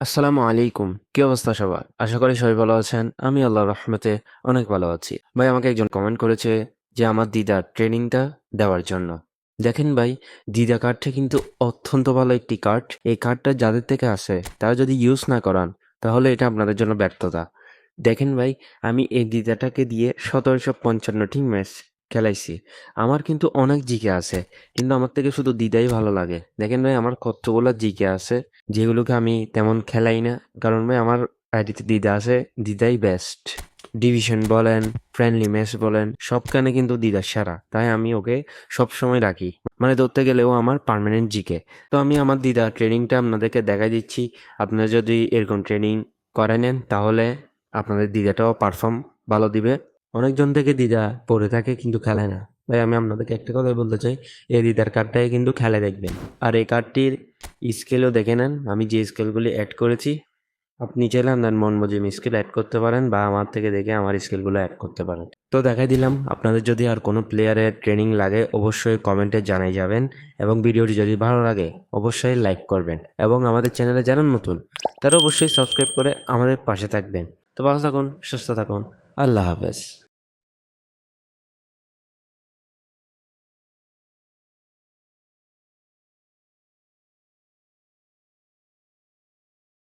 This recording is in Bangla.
আসসালামু আলাইকুম। কি অবস্থা সবার? আশা করি সবাই ভালো আছেন। আমি আল্লাহর রহমতে অনেক ভালো আছি। ভাই, আমাকে একজন কমেন্ট করেছে যে আমার দিদার ট্রেনিংটা দেওয়ার জন্য। দেখেন ভাই, দিদা কার্ডটা কিন্তু অত্যন্ত ভালো একটি কার্ড এই কার্ডটা যাদের থেকে আসে তারা যদি ইউজ না করান, তাহলে এটা আপনাদের জন্য ব্যর্থতা। দেখেন ভাই, আমি এই দিদাটাকে দিয়ে সতেরোশো পঞ্চান্নটি ম্যাচ খেলাইছি। আমার কিন্তু অনেক জিকে আছে, কিন্তু আমার থেকে শুধু দিদাই ভালো লাগে। দেখেন ভাই, আমার কতগুলো জিকে আছে, যেগুলোকে আমি তেমন খেলাই না। কারণ ভাই, আমার আইডিতে দিদা আছে, দিদাই বেস্ট ডিভিশন বলেন ফ্রেন্ডলি ম্যাচ বলেন, সবখানে কিন্তু দিদা সেরা। তাই আমি ওকে সব সময় রাখি। মানে ধরতে গেলেও আমার পার্মানেন্ট জিকে। তো আমি আমার দিদা ট্রেনিংটা আপনাদেরকে দেখাই দিচ্ছি। আপনারা যদি এরকম ট্রেনিং করে নেন, তাহলে আপনাদের দিদাটাও পারফর্ম ভালো দিবে। অনেকজন থেকে দিদা পড়ে থাকে কিন্তু খেলে না। ভাই, আমি আপনাদেরকে একটা কথাই বলতে চাই, এই দিদার কার্ডটাই কিন্তু খেলে দেখবেন। আর এই কার্ডটির স্কেলও দেখে নেন, আমি যে স্কেলগুলি অ্যাড করেছি, আপনি চাইলে আপনার মন মজিম স্কেল অ্যাড করতে পারেন বা আমার থেকে দেখে আমার স্কেলগুলো অ্যাড করতে পারেন। তো দেখাই দিলাম, আপনাদের যদি আর কোনো প্লেয়ারের ট্রেনিং লাগে, অবশ্যই কমেন্টে জানাই যাবেন এবং ভিডিওটি যদি ভালো লাগে, অবশ্যই লাইক করবেন এবং আমাদের চ্যানেলে যারা নতুন, তারা অবশ্যই সাবস্ক্রাইব করে আমাদের পাশে থাকবেন। তো ভালো থাকুন, সুস্থ থাকুন, আল্লাহ হাফেজ।